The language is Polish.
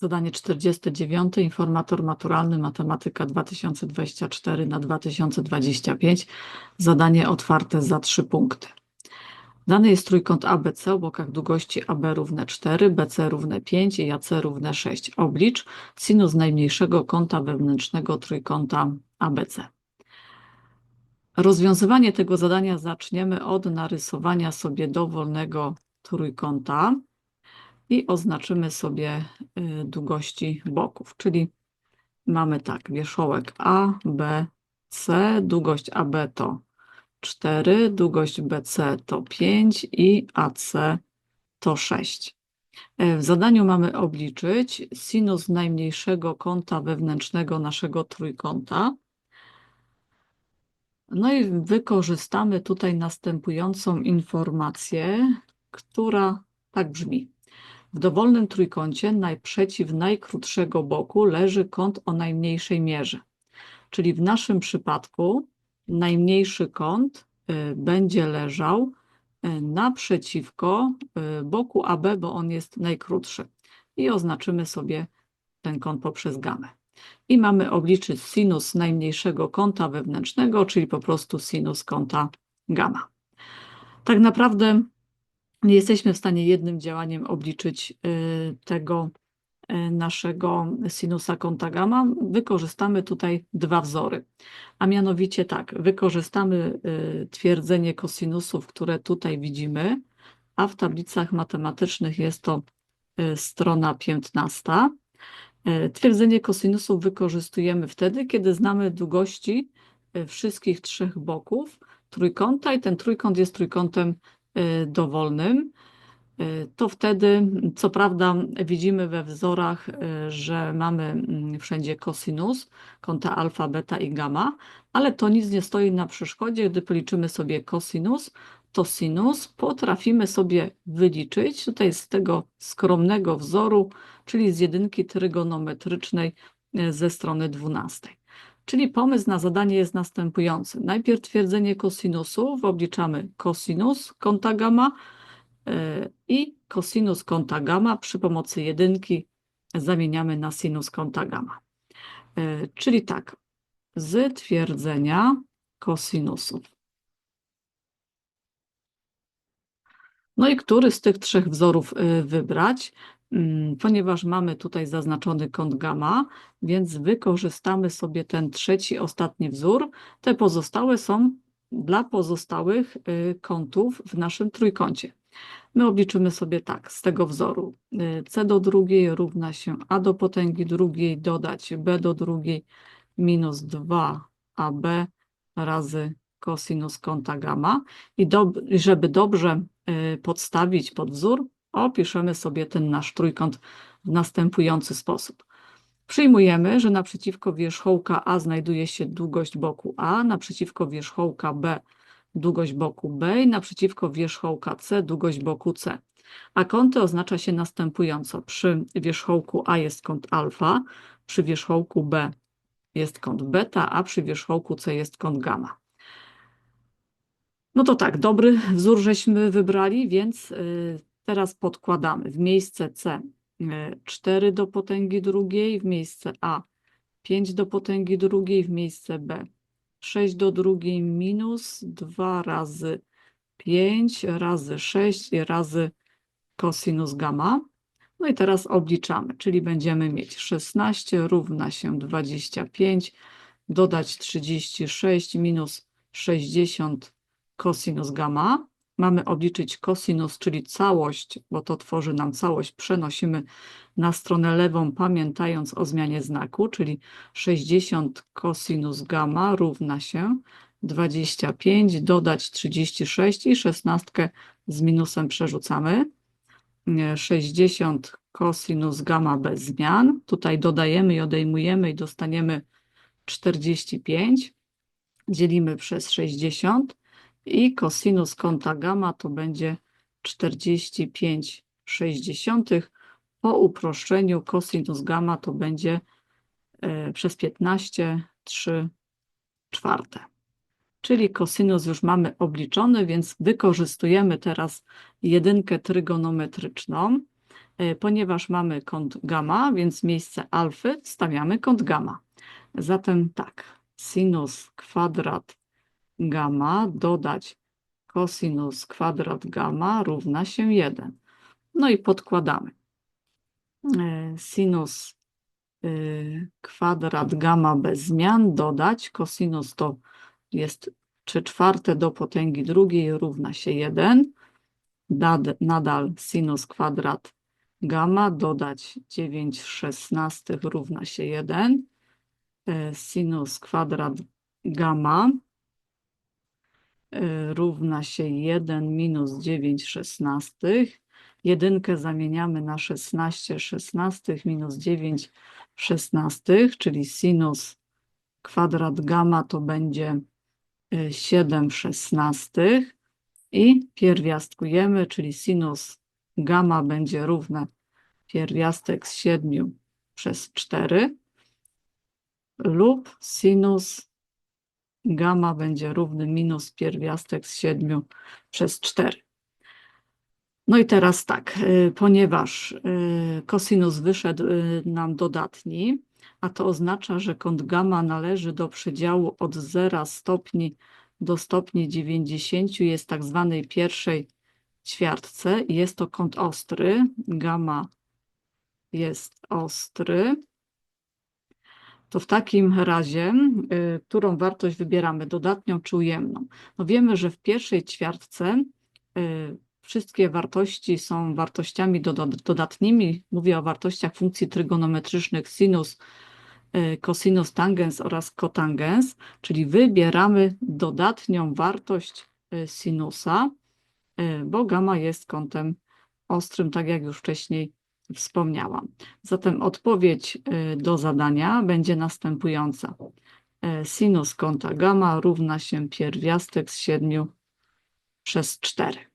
Zadanie 49. Informator maturalny Matematyka 2024 na 2025. Zadanie otwarte za 3 punkty. Dany jest trójkąt ABC o bokach długości AB równe 4, BC równe 5 i AC równe 6. Oblicz sinus najmniejszego kąta wewnętrznego trójkąta ABC. Rozwiązywanie tego zadania zaczniemy od narysowania sobie dowolnego trójkąta i oznaczymy sobie y, długości boków, czyli mamy tak, wierzchołek A, B, C, długość AB to 4, długość BC to 5 i AC to 6. E, W zadaniu mamy obliczyć sinus najmniejszego kąta wewnętrznego naszego trójkąta. No i wykorzystamy tutaj następującą informację, która tak brzmi. W dowolnym trójkącie najprzeciw najkrótszego boku leży kąt o najmniejszej mierze. Czyli w naszym przypadku najmniejszy kąt y, będzie leżał y, naprzeciwko y, boku AB, bo on jest najkrótszy. I oznaczymy sobie ten kąt poprzez gamę. I mamy obliczyć sinus najmniejszego kąta wewnętrznego, czyli po prostu sinus kąta gamma. Tak naprawdę nie jesteśmy w stanie jednym działaniem obliczyć y, tego y, naszego sinusa kąta gamma. Wykorzystamy tutaj dwa wzory. A mianowicie tak, wykorzystamy y, twierdzenie kosinusów, które tutaj widzimy, a w tablicach matematycznych jest to strona 15. Y, Twierdzenie kosinusów wykorzystujemy wtedy, kiedy znamy długości wszystkich trzech boków trójkąta i ten trójkąt jest trójkątem dowolnym. Y, To wtedy, co prawda, widzimy we wzorach, y, że mamy mm, wszędzie kosinus, kąta alfa, beta i gamma, ale to nic nie stoi na przeszkodzie, gdy policzymy sobie kosinus, to sinus potrafimy sobie wyliczyć tutaj z tego skromnego wzoru, czyli z jedynki trygonometrycznej ze strony 12. Czyli pomysł na zadanie jest następujący. Najpierw twierdzenie kosinusów, obliczamy kosinus kąta gamma e, i kosinus kąta gamma przy pomocy jedynki zamieniamy na sinus kąta gamma. E, Czyli tak, z twierdzenia kosinusów. No i który z tych trzech wzorów y, wybrać? Mm, Ponieważ mamy tutaj zaznaczony kąt gamma, więc wykorzystamy sobie ten trzeci, ostatni wzór. Te pozostałe są dla pozostałych y, kątów w naszym trójkącie. My obliczymy sobie tak, z tego wzoru y, c do drugiej równa się a do potęgi drugiej dodać b do drugiej minus 2ab razy kosinus kąta gamma. I dob żeby dobrze y, podstawić pod wzór, opiszemy sobie ten nasz trójkąt w następujący sposób. Przyjmujemy, że naprzeciwko wierzchołka A znajduje się długość boku A, naprzeciwko wierzchołka B długość boku B i naprzeciwko wierzchołka C długość boku C. A kąty oznacza się następująco. Przy wierzchołku A jest kąt alfa, przy wierzchołku B jest kąt beta, a przy wierzchołku C jest kąt gamma. No to tak, dobry wzór żeśmy wybrali, więc y, teraz podkładamy w miejsce C y, 4 do potęgi drugiej, w miejsce A 5 do potęgi drugiej, w miejsce B 6 do drugiej minus 2 razy 5 razy 6 i razy kosinus gamma. No i teraz obliczamy, czyli będziemy mieć 16 równa się 25, dodać 36 minus 60 kosinus gamma. Mamy obliczyć kosinus, czyli całość, bo to tworzy nam całość. Przenosimy na stronę lewą, pamiętając o zmianie znaku, czyli 60 kosinus gamma równa się 25, dodać 36 i 16 z minusem przerzucamy. Nie, 60 kosinus gamma bez zmian. Tutaj dodajemy i odejmujemy i dostaniemy 45. Dzielimy przez 60 i kosinus kąta gamma to będzie 45 sześćdziesiątych. Po uproszczeniu kosinus gamma to będzie e, przez 15 3 czwarte. Czyli kosinus już mamy obliczony, więc wykorzystujemy teraz jedynkę trygonometryczną. E, Ponieważ mamy kąt gamma, więc miejsce alfy stawiamy kąt gamma. Zatem tak, sinus kwadrat gamma dodać cosinus kwadrat gamma równa się 1. No i podkładamy. E, Sinus y, kwadrat gamma bez zmian dodać cosinus to jest 3 czwarte do potęgi drugiej równa się 1. Dad- Nadal sinus kwadrat gamma dodać 9 szesnastych równa się 1. E, Sinus kwadrat gamma równa się 1 minus 9 szesnastych. Jedynkę zamieniamy na 16 szesnastych minus 9 szesnastych, czyli sinus kwadrat gamma to będzie y, 7 szesnastych i pierwiastkujemy, czyli sinus gamma będzie równe pierwiastek z 7 przez 4 lub sinus gamma będzie równy minus pierwiastek z 7 przez 4. No i teraz tak, y, ponieważ y, kosinus wyszedł y, nam dodatni, a to oznacza, że kąt gamma należy do przedziału od 0 stopni do stopni 90, jest tak zwanej pierwszej ćwiartce jest to kąt ostry. Gamma jest ostry. To w takim razie, y, którą wartość wybieramy, dodatnią czy ujemną? No wiemy, że w pierwszej ćwiartce y, wszystkie wartości są wartościami doda- dodatnimi. Mówię o wartościach funkcji trygonometrycznych sinus, y, cosinus, tangens oraz kotangens, czyli wybieramy dodatnią wartość y, sinusa, y, bo gamma jest kątem ostrym, tak jak już wcześniej wspomniałam. Zatem odpowiedź y, do zadania będzie następująca. E, Sinus kąta gamma równa się pierwiastek z 7 przez 4.